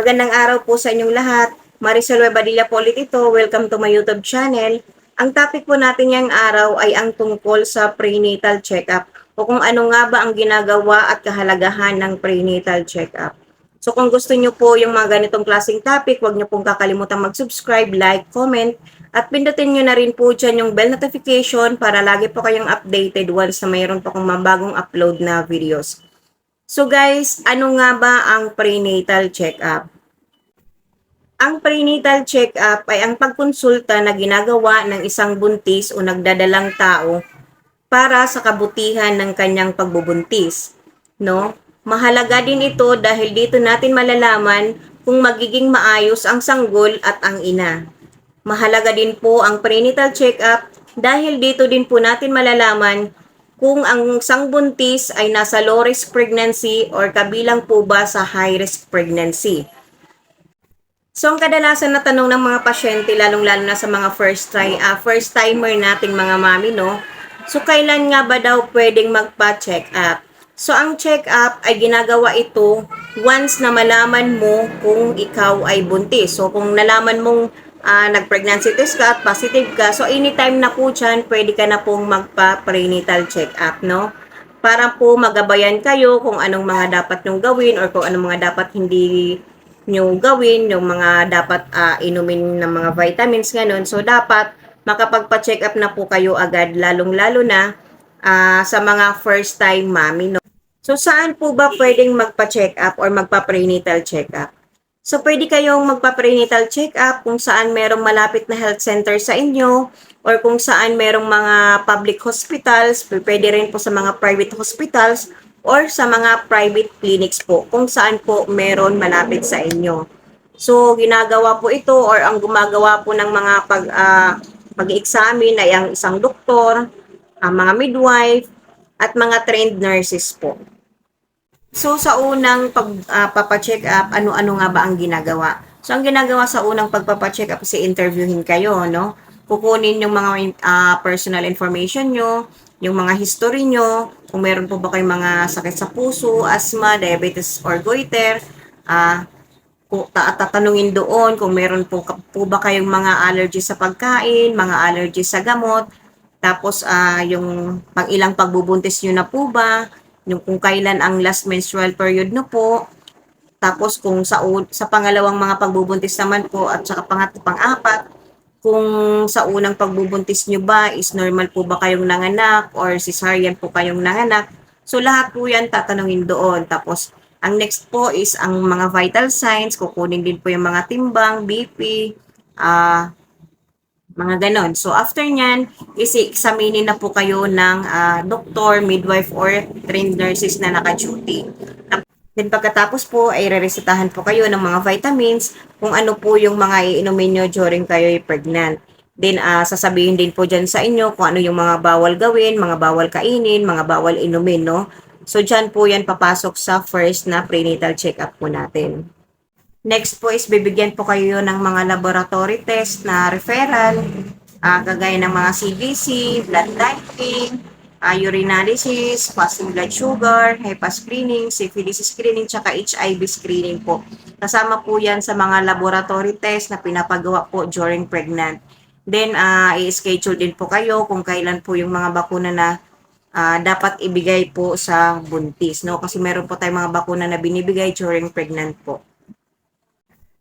Magandang araw po sa inyong lahat. Marisol Webadilla po ulit ito. Welcome to my YouTube channel. Ang topic po natin ngayong araw ay ang tungkol sa prenatal check-up o kung ano nga ba ang ginagawa at kahalagahan ng prenatal check-up. So kung gusto nyo po yung mga ganitong klaseng topic, huwag nyo pong kakalimutan mag-subscribe, like, comment, at pindutin nyo na rin po dyan yung bell notification para lagi po kayong updated once na mayroon po akong mabagong upload na videos. So guys, ano nga ba ang prenatal check-up? Ang prenatal check-up ay ang pagkonsulta na ginagawa ng isang buntis o nagdadalang tao para sa kabutihan ng kanyang pagbubuntis. No? Mahalaga din ito dahil dito natin malalaman kung magiging maayos ang sanggol at ang ina. Mahalaga din po ang prenatal check-up dahil dito din po natin malalaman kung ang sangbuntis ay nasa low risk pregnancy or kabilang po ba sa high risk pregnancy. So, ang kadalasan na tanong ng mga pasyente, lalong-lalo na sa mga first try, ah, first timer nating mga mami, no? So, kailan nga ba daw pwedeng magpa-check up? So, ang check up ay ginagawa ito once na malaman mo kung ikaw ay buntis. So, kung nalaman mong ah, nag-pregnancy test ka at positive ka, so anytime na po dyan, pwede ka na pong magpa-prenatal check up, no? Para po magabayan kayo kung anong mga dapat nyong gawin or kung anong mga dapat hindi nyo gawin, yung mga dapat ah, inumin ng mga vitamins, ganun. So, dapat makapagpa-check up na po kayo agad, lalong-lalo na ah, sa mga first time mami, no? So, saan po ba pwedeng magpa-check up or magpa-prenatal check up? So, pwede kayong magpa-prenatal check up kung saan merong malapit na health center sa inyo or kung saan merong mga public hospitals, pwede rin po sa mga private hospitals or sa mga private clinics po kung saan po meron malapit sa inyo. So, ginagawa po ito or ang gumagawa po ng mga pag, ah, pag-examine ay ang isang doktor, ang mga midwife, at mga trained nurses po. So, sa unang pagpapacheck up, ano-ano nga ba ang ginagawa? So, ang ginagawa sa unang pagpapacheck up, si interviewin kayo, no? Kukunin yung mga ah, personal information nyo, yung mga history nyo, kung meron po ba kayong mga sakit sa puso, asthma, diabetes, or goiter, ah, ta- tatanungin doon kung meron po, po ba kayong mga allergy sa pagkain, mga allergy sa gamot, tapos ah, yung pang ilang pagbubuntis nyo na po ba, yung kung kailan ang last menstrual period no po, tapos kung sa sa pangalawang mga pagbubuntis naman po at saka pangat pang-apat, kung sa unang pagbubuntis nyo ba is normal po ba kayong nanganak or cesarean po kayong nanganak. So lahat po yan tatanungin doon. Tapos ang next po is ang mga vital signs, kukunin din po yung mga timbang, BP, ah mga ganon. So, after nyan, isi-examinin na po kayo ng ah, doktor, midwife, or trained nurses na naka-duty. Then pagkatapos po ay reresetahan po kayo ng mga vitamins kung ano po yung mga iinumin nyo during kayo ay pregnant. Then ah, sasabihin din po dyan sa inyo kung ano yung mga bawal gawin, mga bawal kainin, mga bawal inumin, no? So dyan po yan papasok sa first na prenatal check-up po natin. Next po is bibigyan po kayo ng mga laboratory test na referral, ah kagaya ng mga CBC, blood typing, uh, urinalysis, fasting blood sugar, HEPA screening, syphilis screening, tsaka HIV screening po. Kasama po yan sa mga laboratory test na pinapagawa po during pregnant. Then, uh, i-schedule din po kayo kung kailan po yung mga bakuna na ah, dapat ibigay po sa buntis. No? Kasi meron po tayong mga bakuna na binibigay during pregnant po.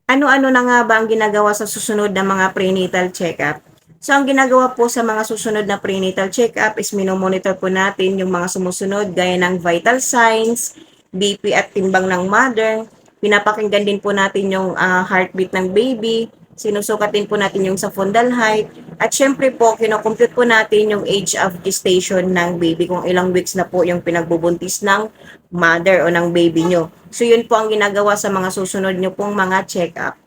Ano-ano na nga ba ang ginagawa sa susunod na mga prenatal check-up? So, ang ginagawa po sa mga susunod na prenatal check-up is minomonitor po natin yung mga sumusunod gaya ng vital signs, BP at timbang ng mother. Pinapakinggan din po natin yung ah, heartbeat ng baby. Sinusukat din po natin yung sa fundal height. At syempre po, kinocompute po natin yung age of gestation ng baby kung ilang weeks na po yung pinagbubuntis ng mother o ng baby nyo. So, yun po ang ginagawa sa mga susunod nyo pong mga check-up.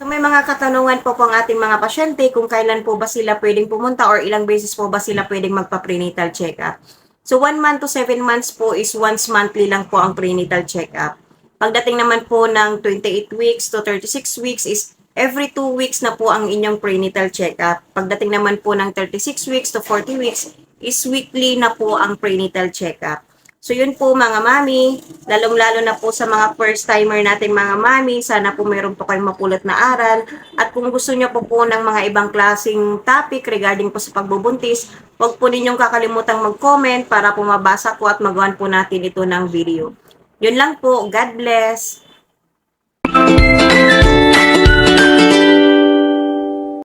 So may mga katanungan po po ang ating mga pasyente kung kailan po ba sila pwedeng pumunta or ilang beses po ba sila pwedeng magpa-prenatal check-up. So 1 month to 7 months po is once monthly lang po ang prenatal check-up. Pagdating naman po ng 28 weeks to 36 weeks is every 2 weeks na po ang inyong prenatal check-up. Pagdating naman po ng 36 weeks to 40 weeks is weekly na po ang prenatal check-up. So yun po mga mami, lalong-lalo na po sa mga first timer natin mga mami, sana po mayroon po kayong mapulot na aral. At kung gusto niyo po po ng mga ibang klaseng topic regarding po sa pagbubuntis, huwag po ninyong kakalimutang mag-comment para po mabasa po at magawan po natin ito ng video. Yun lang po, God bless!